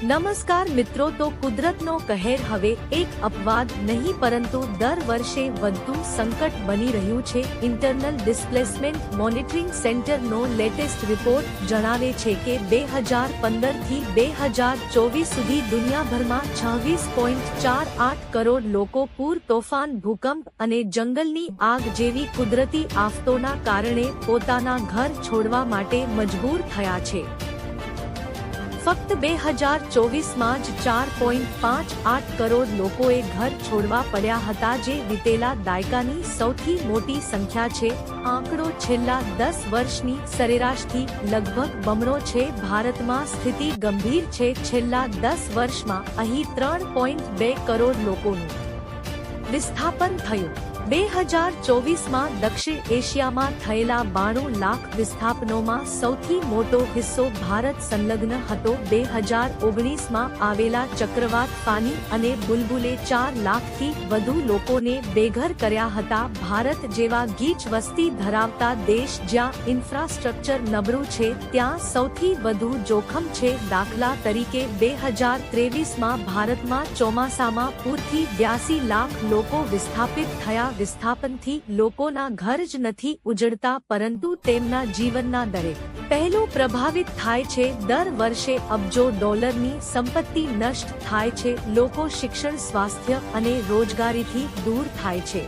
નમસ્કાર મિત્રો, તો કુદરતનો કહેર હવે એક અપવાદ નહીં, પરંતુ દર વર્ષે વધતું સંકટ બની રહ્યું છે. ઇન્ટરનલ ડિસ્પ્લેસમેન્ટ મોનિટરિંગ સેન્ટરનો લેટેસ્ટ રિપોર્ટ જણાવે છે કે બે હજાર પંદરથી બે હજાર ચોવીસ સુધી દુનિયાભરમાં છવ્વીસ પોઈન્ટ ચાર આઠ કરોડ લોકો પૂર, તોફાન, ભૂકંપ અને જંગલની આગ જેવી કુદરતી આફતોના કારણે પોતાના ઘર છોડવા માટે મજબૂર થયા છે. ફક્ત બે હજાર ચોવીસમાં જ ચાર પોઈન્ટ પાંચ આઠ કરોડ લોકોએ ઘર છોડવા પડ્યા હતા જે વિતેલા દાયકાની સૌથી મોટી સંખ્યા છે. આંકડો છેલ્લા દસ વર્ષની સરેરાશથી લગભગ બમણો છે. ભારતમાં સ્થિતિ ગંભીર છે. છેલ્લા દસ વર્ષમાં અહીં ત્રણ પોઈન્ટ બે કરોડ લોકોનું વિસ્થાપન થયું. બે હજાર ચોવીસમાં દક્ષિણ એશિયામાં થયેલા બાણું લાખ વિસ્થાપનોમાં સૌથી મોટો હિસ્સો ભારત સંલગ્ન હતો. બે હજાર ઓગણીસમાં આવેલા ચક્રવાત ફાની અને બુલબુલે ચાર લાખથી વધુ લોકોને બેઘર કર્યા હતા. ભારત જેવા ગીચ વસ્તી ધરાવતા દેશ જ્યાં ઇન્ફ્રાસ્ટ્રક્ચર નબળું છે, ત્યાં સૌથી વધુ જોખમ છે દાખલા તરીકે બે હજાર ત્રેવીસમાં ભારતમાં ચોમાસામાં પૂરથી બ્યાસી લાખ લોકો વિસ્થાપિત થયા વિસ્થાપનથી લોકોના ઘર જ નથી ઉજળતા, પરંતુ તેમના જીવનના દરેક પહેલું પ્રભાવિત થાય છે, દર વર્ષે અબજો ડોલરની સંપત્તિ નષ્ટ થાય છે, લોકો શિક્ષણ, સ્વાસ્થ્ય અને રોજગારીથી દૂર થાય છે.